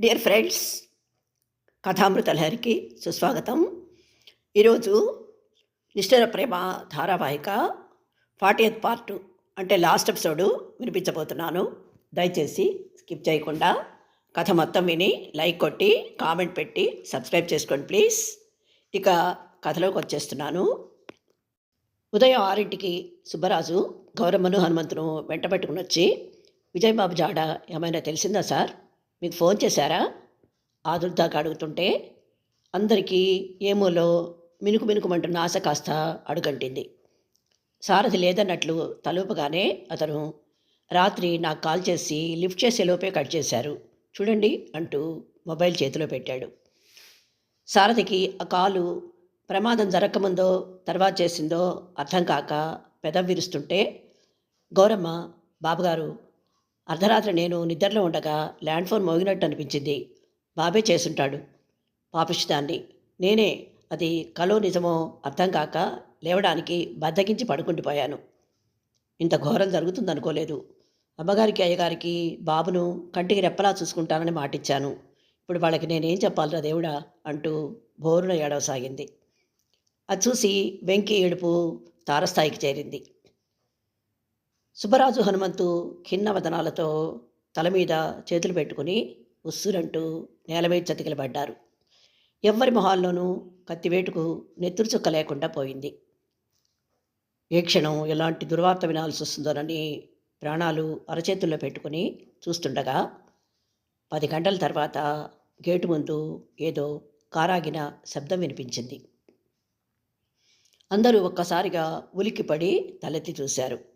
Dear friends కథామృత లహరికి సుస్వాగతం ఈరోజు నిష్ఠర ప్రేమ ధారావాహిక ఫార్టీ పార్ట్ అంటే లాస్ట్ ఎపిసోడు వినిపించబోతున్నాను. దయచేసి స్కిప్ చేయకుండా కథ మొత్తం విని లైక్ కొట్టి కామెంట్ పెట్టి సబ్స్క్రైబ్ చేసుకోండి ప్లీజ్. ఇక కథలోకి వచ్చేస్తున్నాను. ఉదయం ఆరింటికి సుబ్బరాజు గౌరమ్మను హనుమంతును వెంటబెట్టుకుని వచ్చి విజయబాబు జాడ ఏమైనా తెలిసిందా సార్? మీకు ఫోన్ చేశారా? ఆదుర్దాకా అడుగుతుంటే అందరికీ ఏమోలో మినుకు మినుకుమంటున్న ఆశ కాస్త అడుగంటింది. సారథి లేదన్నట్లు తలూపగానే అతను రాత్రి నాకు కాల్ చేసి లిఫ్ట్ చేసే లోపే కట్ చేశారు. చూడండి అంటూ మొబైల్ చేతిలో పెట్టాడు. సారథికి ఆ కాలు ప్రమాదం జరగకముందో తర్వాత చేసిందో అర్థం కాక పెదవి విరుస్తుంటే గౌరమ్మ బాబుగారు అర్ధరాత్రి నేను నిద్రలో ఉండగా ల్యాండ్ ఫోన్ మోగినట్టు అనిపించింది. బాబే చేసుంటాడు. పాపిస్తాన్ని నేనే అది కలో నిజమో అర్థం కాక లేవడానికి బద్దకించి పడుకుండిపోయాను ఇంత ఘోరం జరుగుతుందనుకోలేదు. అమ్మగారికి అయ్యగారికి బాబును కంటికి రెప్పలా చూసుకుంటానని మాటిచ్చాను. ఇప్పుడు వాళ్ళకి నేనేం చెప్పాలిరా దేవుడా అంటూ బోరున ఏడవసాగింది. అది చూసి వెంకి ఏడుపు తారస్థాయికి చేరింది. సుబ్బరాజు హనుమంతు ఖిన్నవదనాలతో తల మీద చేతులు పెట్టుకుని ఉస్సురంటూ నేల మీద చతికిలబడ్డారు ఎవ్వరి మొహాల్లోనూ కత్తివేటుకు నెత్తురు చుక్క లేకుండా పోయింది. ఏ క్షణం ఎలాంటి దుర్వార్త వినాల్సి వస్తుందోనని ప్రాణాలు అరచేతుల్లో పెట్టుకుని చూస్తుండగా పది గంటల తర్వాత గేటు ముందు ఏదో కారాగిన శబ్దం వినిపించింది. అందరూ ఒక్కసారిగా ఉలిక్కిపడి తలెత్తి చూశారు.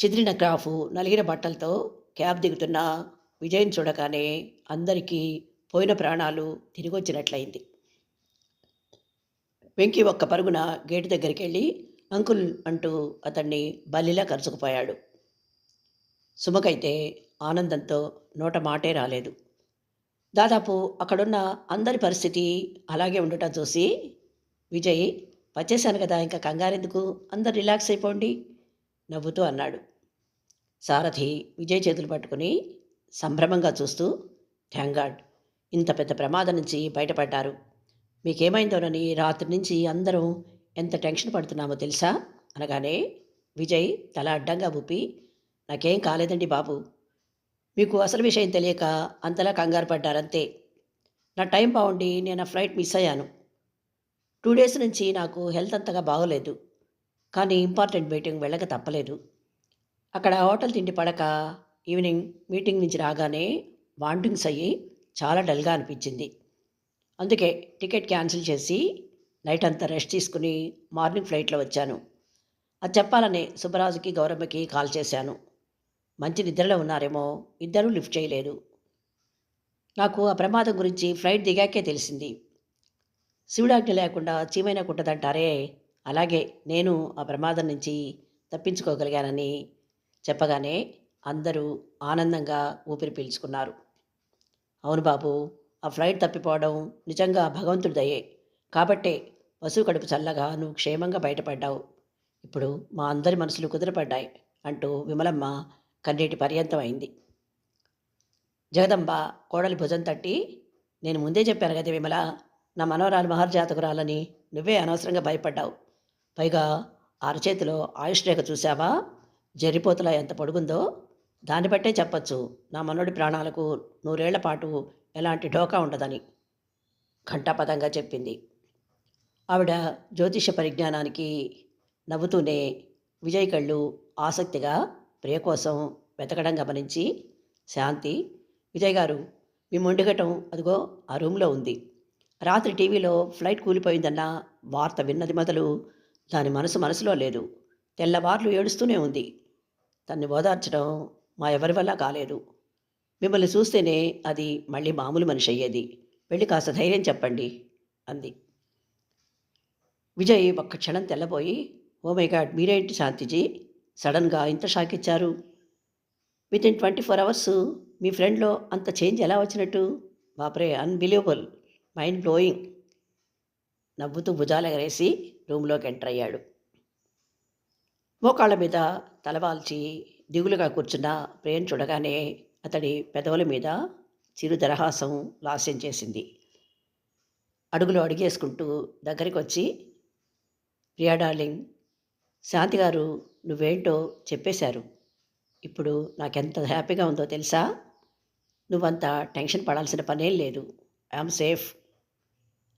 చిదిరిన గ్రాఫు నలిగిన బట్టలతో క్యాబ్ దిగుతున్న విజయం చూడగానే అందరికీ పోయిన ప్రాణాలు తిరిగొచ్చినట్లయింది. వెంకీ ఒక్క పరుగున గేటు దగ్గరికి వెళ్ళి అంకుల్ అంటూ అతన్ని బల్లిలా కరుచుకుపోయాడు సుమకైతే ఆనందంతో నోట మాటే రాలేదు. దాదాపు అక్కడున్న అందరి పరిస్థితి అలాగే ఉండటం చూసి విజయ్ వచ్చేసాను కదా ఇంకా కంగారెందుకు? అందరు రిలాక్స్ అయిపోండి నవ్వుతూ అన్నాడు. సారథి విజయ్ చేతులు పట్టుకుని సంభ్రమంగా చూస్తూ థ్యాంక్ గాడ్ ఇంత పెద్ద ప్రమాదం నుంచి బయటపడ్డారు. మీకేమైందోనని రాత్రి నుంచి అందరం ఎంత టెన్షన్ పడుతున్నామో తెలుసా? అనగానే విజయ్ తల అడ్డంగా ఊపి నాకేం కాలేదండి బాబు. మీకు అసలు విషయం తెలియక అంతలా కంగారు పడ్డారంతే. నా టైం బాగుండి నేను ఆ ఫ్లైట్ మిస్ అయ్యాను. టూ డేస్ నుంచి నాకు హెల్త్ అంతగా బాగోలేదు. కానీ ఇంపార్టెంట్ మీటింగ్ వెళ్ళక తప్పలేదు. అక్కడ హోటల్ తిండి పడక ఈవినింగ్ మీటింగ్ నుంచి రాగానే వాంటింగ్స్ అయ్యి చాలా డల్గా అనిపించింది. అందుకే టికెట్ క్యాన్సిల్ చేసి నైట్ అంతా రెస్ట్ తీసుకుని మార్నింగ్ ఫ్లైట్లో వచ్చాను. అది చెప్పాలని సుబ్బరాజుకి గౌరమ్మకి కాల్ చేశాను. మంచి నిద్రలో ఉన్నారేమో ఇద్దరూ లిఫ్ట్ చేయలేదు. నాకు ఆ ప్రమాదం గురించి ఫ్లైట్ దిగాకే తెలిసింది. శివుడాజ్ఞ లేకుండా చీమైనా కుట్టదంటారే అలాగే నేను ఆ ప్రమాదం నుంచి తప్పించుకోగలిగానని చెప్పగానే అందరూ ఆనందంగా ఊపిరి పీల్చుకున్నారు. అవును బాబు ఆ ఫ్లైట్ తప్పిపోవడం నిజంగా భగవంతుడి దయే. కాబట్టే వసువు కడుపు చల్లగా నువ్వు క్షేమంగా బయటపడ్డావు. ఇప్పుడు మా అందరి మనసులు కుదిరపడ్డాయి అంటూ విమలమ్మ కన్నీటి పర్యంతం అయింది జగదంబ కోడలి భుజం తట్టి నేను ముందే చెప్పాను కదా విమల నా మనవరాలు మహర్జాతకురాలని నువ్వే అనవసరంగా భయపడ్డావు. పైగా అరచేతిలో ఆయుష్ రేఖ చూసావా జరిపోతలా ఎంత పొడుగుందో దాన్ని బట్టే చెప్పచ్చు. నా మనోడి ప్రాణాలకు నూరేళ్ళ పాటు ఎలాంటి ఢోకా ఉండదని ఘంటాపదంగా చెప్పింది. ఆవిడ జ్యోతిష పరిజ్ఞానానికి నవ్వుతూనే విజయ్ కళ్ళు ఆసక్తిగా ప్రియ కోసం వెతకడం గమనించి శాంతి విజయ్ గారు మీ మొండిగటం అదిగో ఆ రూమ్లో ఉంది. రాత్రి టీవీలో ఫ్లైట్ కూలిపోయిందన్న వార్త విన్నది మొదలు దాని మనసు మనసులో లేదు. తెల్లవార్లు ఏడుస్తూనే ఉంది. తన్ని ఓదార్చడం మా ఎవరి వల్ల కాలేదు. మిమ్మల్ని చూస్తేనే అది మళ్ళీ మామూలు మనిషి అయ్యేది. వెళ్ళి కాస్త ధైర్యం చెప్పండి అంది. విజయ్ ఒక్క క్షణం తెల్లబోయి ఓ మై గాడ్ మీరేంటి శాంతిజీ? సడన్గా ఇంత షాక్ ఇచ్చారు? With in twenty four hours మీ ఫ్రెండ్లో అంత చేంజ్ ఎలా వచ్చినట్టు? బాపరే అన్బిలీవబుల్ మైండ్ బ్లోయింగ్. నవ్వుతూ భుజాలు ఎగరేసి రూమ్లోకి ఎంటర్ అయ్యాడు. మోకాళ్ళ మీద తలవాల్చి దిగులుగా కూర్చున్న ప్రేమ్ చూడగానే అతడి పెదవుల మీద చిరు దరహాసం లాస్యం చేసింది. అడుగులో అడిగేసుకుంటూ దగ్గరికి వచ్చి ప్రియా డార్లింగ్ శాంతి గారు నువ్వేంటో చెప్పేశారు. ఇప్పుడు నాకెంత హ్యాపీగా ఉందో తెలుసా? నువ్వంత టెన్షన్ పడాల్సిన పనేం లేదు. I'm safe.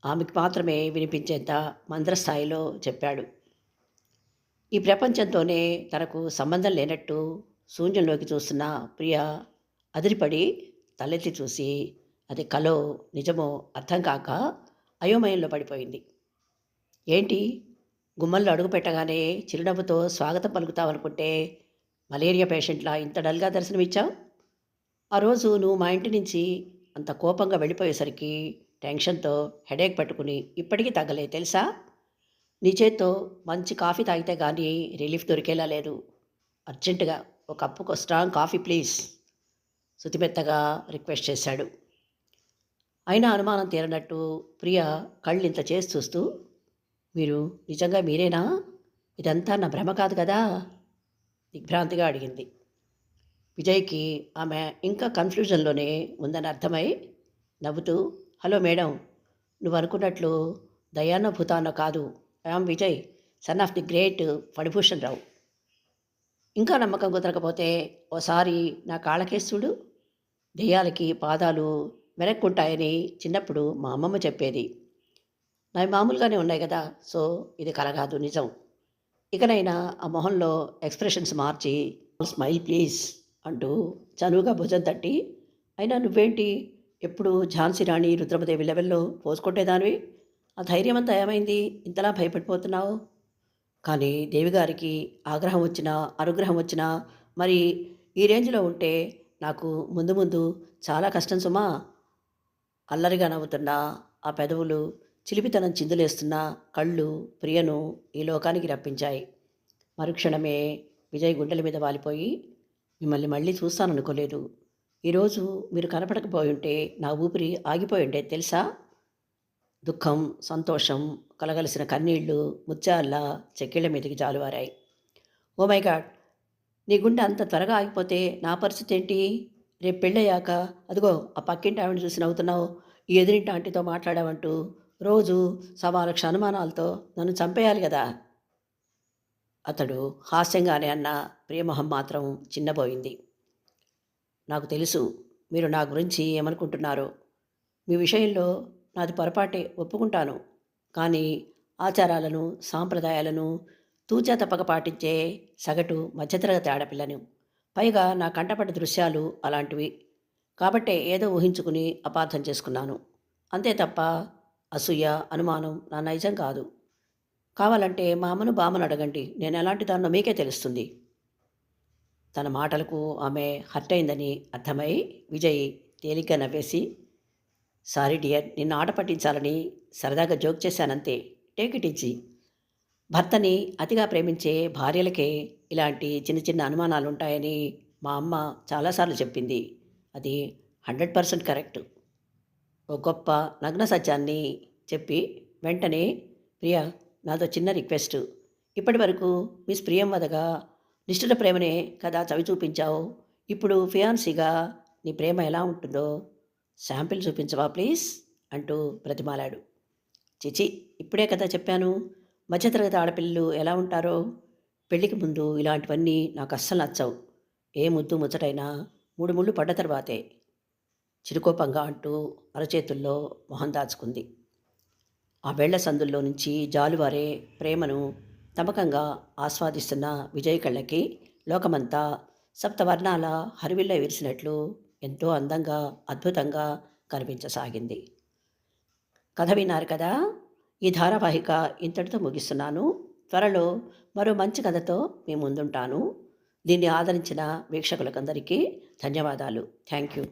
ఆమెకు మాత్రమే వినిపించేంత మంద్రస్థాయిలో చెప్పాడు. ఈ ప్రపంచంతోనే తనకు సంబంధం లేనట్టు శూన్యంలోకి చూస్తున్న ప్రియ అదిరిపడి తలెత్తి చూసి అది కలో నిజమో అర్థం కాక అయోమయంలో పడిపోయింది. ఏంటి? గుమ్మల్లో అడుగుపెట్టగానే చిరునవ్వుతో స్వాగతం పలుకుతావనుకుంటే మలేరియా పేషెంట్లా ఇంత డల్గా దర్శనమిచ్చావు? ఆ రోజు నువ్వు మా ఇంటి నుంచి అంత కోపంగా వెళ్ళిపోయేసరికి టెన్షన్తో హెడేక్ పట్టుకుని ఇప్పటికీ తగ్గలే తెలుసా? నీ చేత్తో మంచి కాఫీ తాగితే కానీ రిలీఫ్ దొరికేలా లేదు. అర్జెంటుగా ఒక కప్పుకు స్ట్రాంగ్ కాఫీ ప్లీజ్ శుతిమెత్తగా రిక్వెస్ట్ చేశాడు. అయినా అనుమానం తీరనట్టు ప్రియ కళ్ళు ఇంత చేసి చూస్తూ మీరు నిజంగా మీరేనా? ఇదంతా నా భ్రమ కాదు కదా? దిగ్భ్రాంతిగా అడిగింది. విజయ్కి ఆమె ఇంకా కన్ఫ్యూజన్లోనే ఉందని అర్థమై నవ్వుతూ హలో మేడం నువ్వు అనుకున్నట్లు దయాన్న కాదు. Ram Vijay son of the great Phanibhushan Rao. ఇంకా నమ్మకం కుదరకపోతే ఓసారి నా కాళ్ళకేసి దెయ్యాలకి పాదాలు వెనక్కుంటాయని చిన్నప్పుడు మా అమ్మమ్మ చెప్పేది. నావి మామూలుగానే ఉన్నాయి కదా సో ఇది కలగాదు నిజం. ఇకనైనా ఆ మొహంలో ఎక్స్ప్రెషన్స్ మార్చి స్మైల్ ప్లీజ్ అంటూ చనువుగా భుజం తట్టి అయినా నువ్వేంటి? ఎప్పుడు ఝాన్సీ రాణి రుద్రమదేవి లెవెల్లో పోసుకుంటేదానివి? ఆ ధైర్యం అంతా ఏమైంది? ఇంతలా భయపడిపోతున్నావు? కానీ దేవిగారికి ఆగ్రహం వచ్చినా అనుగ్రహం వచ్చినా మరి ఈ రేంజ్లో ఉంటే నాకు ముందు ముందు చాలా కష్టం సుమా. అల్లరిగా నవ్వుతున్నా ఆ పెదవులు చిలిపితనం చిందులేస్తున్న కళ్ళు ప్రియను ఈ లోకానికి రప్పించాయి. మరుక్షణమే విజయ్ గుండెల మీద వాలిపోయి మిమ్మల్ని మళ్ళీ చూస్తాననుకోలేదు. ఈరోజు మీరు కనపడకపోయి ఉంటే నా ఊపిరి ఆగిపోయి ఉండే తెలుసా? దుఃఖం సంతోషం కలగలిసిన కన్నీళ్ళు ముత్యాల్లా చెక్కిళ్ళ మీదకి జాలువారాయి. Oh my God! నీ గుండె అంత త్వరగా ఆగిపోతే నా పరిస్థితి ఏంటి? రేపు పెళ్ళయ్యాక అదిగో ఆ పక్కింటి ఆవిడ చూసి నవ్వుతున్నావు. ఈ ఎదురింటి ఆంటీతో మాట్లాడావంటూ రోజు సవా లక్ష అనుమానాలతో నన్ను చంపేయాలి కదా? అతడు హాస్యంగానే అన్న ప్రియమొహం మాత్రం చిన్నబోయింది. నాకు తెలుసు మీరు నా గురించి ఏమనుకుంటున్నారో. మీ విషయంలో నాది పొరపాటే ఒప్పుకుంటాను. కానీ ఆచారాలను సాంప్రదాయాలను తూచా తప్పక పాటించే సగటు మధ్యతరగతి ఆడపిల్లను. పైగా నా కంటపడ్డ దృశ్యాలు అలాంటివి. కాబట్టే ఏదో ఊహించుకుని అపార్థం చేసుకున్నాను. అంతే తప్ప అసూయ అనుమానం నా నైజం కాదు. కావాలంటే మా అమ్మను బామ్మను అడగండి. నేను ఎలాంటి దాన్నో మీకే తెలుస్తుంది. తన మాటలకు ఆమె హర్ట్ అయిందని అర్థమై విజయ్ తేలిగ్గా నవ్వేసి సారీ డియర్ నిన్ను ఆట పట్టించాలని సరదాగా జోక్ చేశానంతే. Take it easy. భర్తని అతిగా ప్రేమించే భార్యలకే ఇలాంటి చిన్న చిన్న అనుమానాలు ఉంటాయని మా అమ్మ చాలాసార్లు చెప్పింది. అది హండ్రెడ్ పర్సెంట్ కరెక్ట్. ఓ గొప్ప నగ్న సత్యాన్ని చెప్పి వెంటనే ప్రియ నాదో చిన్న రిక్వెస్ట్. ఇప్పటి వరకు మిస్ ప్రియం వదగా నిష్ఠుల ప్రేమనే కదా చవి చూపించావు ఇప్పుడు ఫియాన్సీగా నీ ప్రేమ ఎలా ఉంటుందో శాంపిల్ చూపించవా ప్లీజ్? అంటూ ప్రతిమాలాడు చిచి ఇప్పుడే కదా చెప్పాను. మధ్యతరగతి ఆడపిల్లలు ఎలా ఉంటారో? పెళ్ళికి ముందు ఇలాంటివన్నీ నాకు అస్సలు నచ్చవు. ఏ ముద్దు ముచ్చటైనా మూడు ముళ్ళు పడ్డ తర్వాతే. చిరుకోపంగా అంటూ అరచేతుల్లో మొహం దాచుకుంది. ఆ వేళ్ళ సందుల్లో నుంచి జాలువారే ప్రేమను తమకంగా ఆస్వాదిస్తున్న విజయ్ కళ్ళకి లోకమంతా సప్తవర్ణాల హరివిల్ల విరిసినట్లు ఎంతో అందంగా అద్భుతంగా కనిపించసాగింది. కథ విన్నారు కదా? ఈ ధారావాహిక ఇంతటితో ముగిస్తున్నాను. త్వరలో మరో మంచి కథతో మీ ముందుంటాను. దీన్ని ఆదరించిన వీక్షకులకందరికీ ధన్యవాదాలు. Thank you.